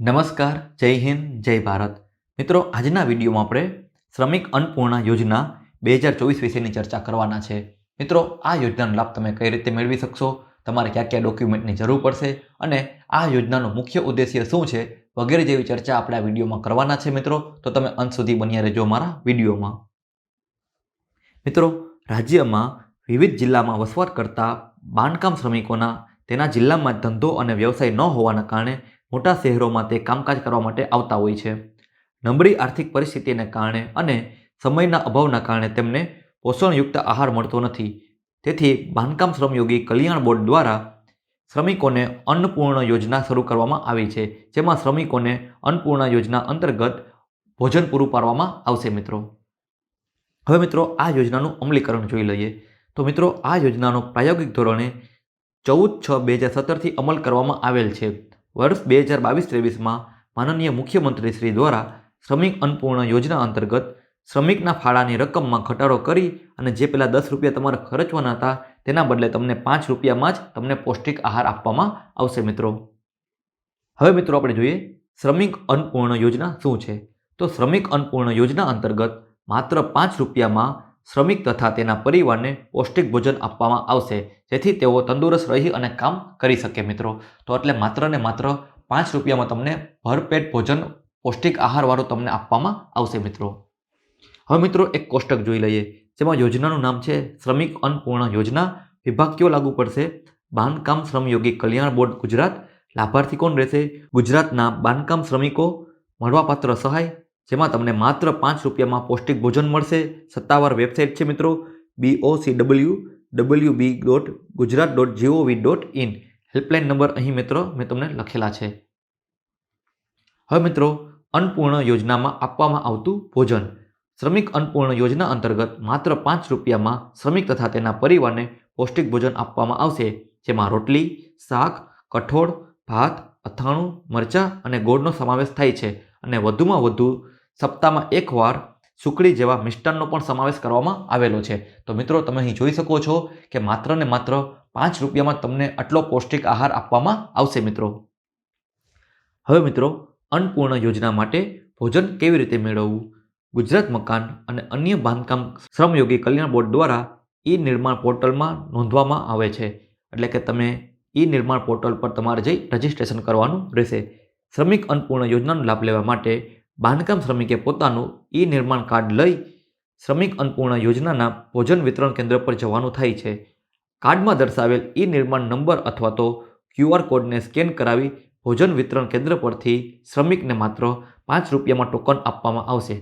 નમસ્કાર, જય હિન્દ, જય ભારત. મિત્રો, આજના વિડીયોમાં આપણે શ્રમિક અન્નપૂર્ણા યોજના બે હજાર ચોવીસ વિશેની ચર્ચા કરવાના છે. મિત્રો, આ યોજનાનો લાભ તમે કઈ રીતે મેળવી શકશો? તમારે કયા કયા ડોક્યુમેન્ટની જરૂર પડશે? અને આ યોજનાનો મુખ્ય ઉદ્દેશ્ય શું છે? વગેરે જેવી ચર્ચા આપણે આ વિડીયોમાં કરવાના છે, મિત્રો. તો તમે અંત સુધી બન્યા રહેજો મારા વિડીયોમાં. મિત્રો, રાજ્યમાં વિવિધ જિલ્લામાં વસવાટ કરતા બાંધકામ શ્રમિકોના તેના જિલ્લામાં ધંધો અને વ્યવસાય ન હોવાના કારણે મોટા શહેરોમાં તે કામકાજ કરવા માટે આવતા હોય છે. નબળી આર્થિક પરિસ્થિતિને કારણે અને સમયના અભાવના કારણે તેમને પોષણયુક્ત આહાર મળતો નથી. તેથી બાંધકામ શ્રમયોગી કલ્યાણ બોર્ડ દ્વારા શ્રમિકોને અન્નપૂર્ણ યોજના શરૂ કરવામાં આવી છે, જેમાં શ્રમિકોને અન્નપૂર્ણ યોજના અંતર્ગત ભોજન પૂરું પાડવામાં આવશે મિત્રો. હવે મિત્રો, આ યોજનાનું અમલીકરણ જોઈ લઈએ. તો મિત્રો, આ યોજનાનો પ્રાયોગિક ધોરણે ચૌદ છ બે હજાર સત્તરથી અમલ કરવામાં આવેલ છે. વર્ષ બે હજાર બાવીસ ત્રેવીસમાં માનનીય મુખ્યમંત્રી શ્રી દ્વારા શ્રમિક અન્નપૂર્ણ યોજના અંતર્ગત શ્રમિકના ફાળાની રકમમાં ઘટાડો કરી અને જે પહેલાં દસ રૂપિયા તમારે ખર્ચવાના હતા, તેના બદલે તમને પાંચ રૂપિયામાં જ તમને પૌષ્ટિક આહાર આપવામાં આવશે મિત્રો. હવે મિત્રો આપણે જોઈએ શ્રમિક અન્નપૂર્ણ યોજના શું છે? તો શ્રમિક અન્નપૂર્ણ યોજના અંતર્ગત માત્ર પાંચ રૂપિયામાં શ્રમિક તથા તેના પરિવારને પૌષ્ટિક ભોજન આપવામાં આવશે. જેથી તેઓ તંદુરસ્ત રહી અને કામ કરી શકે મિત્રો. તો એટલે માત્ર ને માત્ર પાંચ રૂપિયામાં તમને ભરપેટ ભોજન, પૌષ્ટિક આહારવાળું તમને આપવામાં આવશે મિત્રો. હવે મિત્રો એક કોષ્ટક જોઈ લઈએ, જેમાં યોજનાનું નામ છે શ્રમિક અન્નપૂર્ણ યોજના. વિભાગ કયો લાગુ પડશે? બાંધકામ શ્રમયોગી કલ્યાણ બોર્ડ ગુજરાત. લાભાર્થી કોણ રહેશે ગુજરાતના બાંધકામ શ્રમિકો, મળવાપાત્ર સહાય જેમાં તમને માત્ર પાંચ રૂપિયામાં પૌષ્ટિક ભોજન મળશે. સત્તાવાર વેબસાઇટ છે મિત્રો BOC W W B dot Gujarat dot gov dot in helpline number અહીં મિત્રો મેં તમને લખેલા છે. હવે મિત્રો, અન્નપૂર્ણ યોજનામાં આપવામાં આવતું ભોજન. શ્રમિક અન્નપૂર્ણ યોજના અંતર્ગત માત્ર પાંચ રૂપિયામાં શ્રમિક તથા તેના પરિવારને પૌષ્ટિક ભોજન આપવામાં આવશે. જેમાં રોટલી, શાક, કઠોળ, ભાત, અથાણું, મરચાં અને ગોળનો સમાવેશ થાય છે. અને વધુમાં વધુ સપ્તાહમાં એકવાર સુકડી જેવા મિષ્ટાનનો પણ સમાવેશ કરવામાં આવેલો છે. તો મિત્રો, તમે અહીં જોઈ શકો છો કે માત્ર ને માત્ર પાંચ રૂપિયામાં તમને આટલો પૌષ્ટિક આહાર આપવામાં આવશે મિત્રો. હવે મિત્રો, અન્નપૂર્ણ યોજના માટે ભોજન કેવી રીતે મેળવવું? ગુજરાત મકાન અને અન્ય બાંધકામ શ્રમયોગી કલ્યાણ બોર્ડ દ્વારા ઈ નિર્માણ પોર્ટલમાં નોંધવામાં આવે છે. એટલે કે તમે ઈ નિર્માણ પોર્ટલ પર તમારે જઈ રજિસ્ટ્રેશન કરવાનું રહેશે. શ્રમિક અન્નપૂર્ણ યોજનાનો લાભ લેવા માટે બાંધકામ શ્રમિકે પોતાનું ઈ નિર્માણ કાર્ડ લઈ શ્રમિક અન્નપૂર્ણ યોજનાના ભોજન વિતરણ કેન્દ્ર પર જવાનું થાય છે. કાર્ડમાં દર્શાવેલ ઈ નિર્માણ નંબર અથવા તો ક્યુઆર કોડને સ્કેન કરાવી ભોજન વિતરણ કેન્દ્ર પરથી શ્રમિકને માત્ર પાંચ રૂપિયામાં ટોકન આપવામાં આવશે.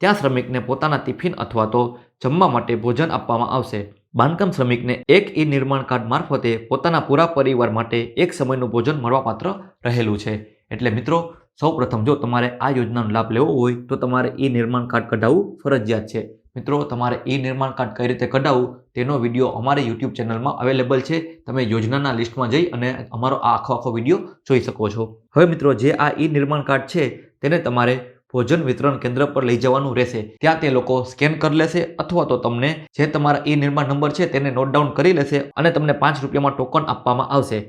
ત્યાં શ્રમિકને પોતાના ટિફિન અથવા તો જમવા માટે ભોજન આપવામાં આવશે. બાંધકામ શ્રમિકને એક ઈ નિર્માણ કાર્ડ મારફતે પોતાના પૂરા પરિવાર માટે એક સમયનું ભોજન મળવાપાત્ર રહેલું છે. એટલે મિત્રો સૌપ્રથમ જો તમારે આ યોજનાનો લાભ લેવો હોય, તો તમારે ઈ નિર્માણ કાર્ડ કઢાવવું ફરજિયાત છે. મિત્રો, તમારે ઈ નિર્માણ કાર્ડ કઈ રીતે કઢાવવું, તેનો વીડિયો અમારી યુટ્યુબ ચેનલમાં અવેલેબલ છે. તમે યોજનાના લિસ્ટમાં જઈ અને અમારો આ આખો આખો વીડિયો જોઈ શકો છો. હવે મિત્રો, જે આ ઈ નિર્માણ કાર્ડ છે, તેને તમારે ભોજન વિતરણ કેન્દ્ર પર લઈ જવાનું રહેશે. ત્યાં તે લોકો સ્કેન કરી લેશે અથવા તો તમને જે તમારા ઈ નિર્માણ નંબર છે, તેને નોટ ડાઉન કરી લેશે અને તમને પાંચ રૂપિયામાં ટોકન આપવામાં આવશે.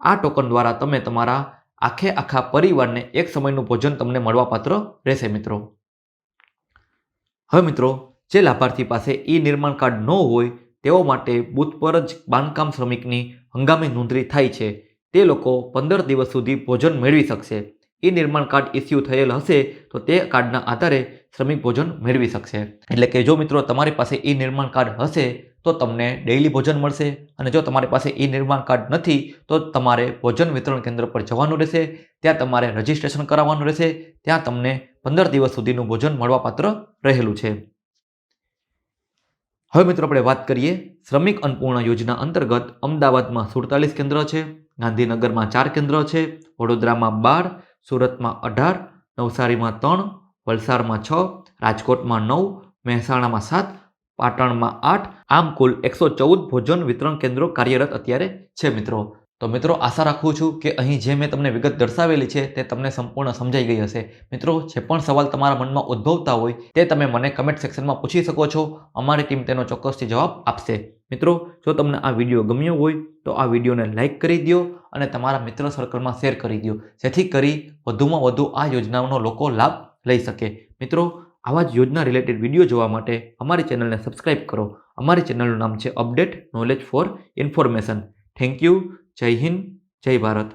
આ ટોકન દ્વારા તમે તમારા આખે આખા પરિવારને એક સમયનું ભોજન તમને મળવાપાત્ર રહેશે મિત્રો. હવે મિત્રો, જે લાભાર્થી પાસે ઈ નિર્માણ કાર્ડ ન હોય, તેઓ માટે બૂથ પર જ બાંધકામ શ્રમિકની હંગામી નોંધણી થાય છે. તે લોકો પંદર દિવસ સુધી ભોજન મેળવી શકશે. ઈ નિર્માણ કાર્ડ ઇસ્યુ થયેલ હશે, તો તે કાર્ડના આધારે શ્રમિક ભોજન મેળવી શકશે. એટલે કે જો મિત્રો, તમારી પાસે ઈ નિર્માણ કાર્ડ હશે તો તમને ડેઇલી ભોજન મળશે અને જો તમારી પાસે ઈ નિર્માણ કાર્ડ નથી, તો તમારે ભોજન વિતરણ કેન્દ્ર પર જવાનું રહેશે, ત્યાં તમારે રજિસ્ટ્રેશન કરાવવાનું રહેશે, ત્યાં તમને પંદર દિવસ સુધીનું ભોજન મળવાપાત્ર રહેલું છે. હવે મિત્રો આપણે વાત કરીએ શ્રમિક અન્નપૂર્ણ યોજના અંતર્ગત અમદાવાદમાં સુડતાલીસ કેન્દ્ર છે, ગાંધીનગરમાં ચાર કેન્દ્ર છે, વડોદરામાં બાર, સુરતમાં અઢાર, નવસારીમાં ત્રણ, વલસાડમાં છ, રાજકોટમાં નવ, મહેસાણામાં સાત પાટણમાં આઠ, આમ કુલ એકસો ચૌદ ભોજન વિતરણ કેન્દ્રો કાર્યરત અત્યારે છે મિત્રો. તો મિત્રો, આશા રાખું છું કે અહીં જે મેં તમને વિગત દર્શાવેલી છે તે તમને સંપૂર્ણ સમજાઈ ગઈ હશે. મિત્રો, જે પણ સવાલ તમારા મનમાં ઉદ્ભવતા હોય તે તમે મને કમેન્ટ સેક્શનમાં પૂછી શકો છો. અમારી ટીમ તેનો ચોક્કસથી જવાબ આપશે. મિત્રો, જો તમને આ વીડિયો ગમ્યો હોય તો આ વિડીયોને લાઇક કરી દો અને તમારા મિત્ર સર્કલમાં શેર કરી દો જેથી કરી વધુમાં વધુ આ યોજનાઓનો લોકો લાભ લઈ શકે. મિત્રો આવા જ યોજના રિલેટેડ વીડિયો જોવા માટે અમારી ચેનલને સબસ્ક્રાઇબ કરો. અમારી ચેનલનું નામ છે update knowledge for information thank you Jai Hind. Jai Bharat.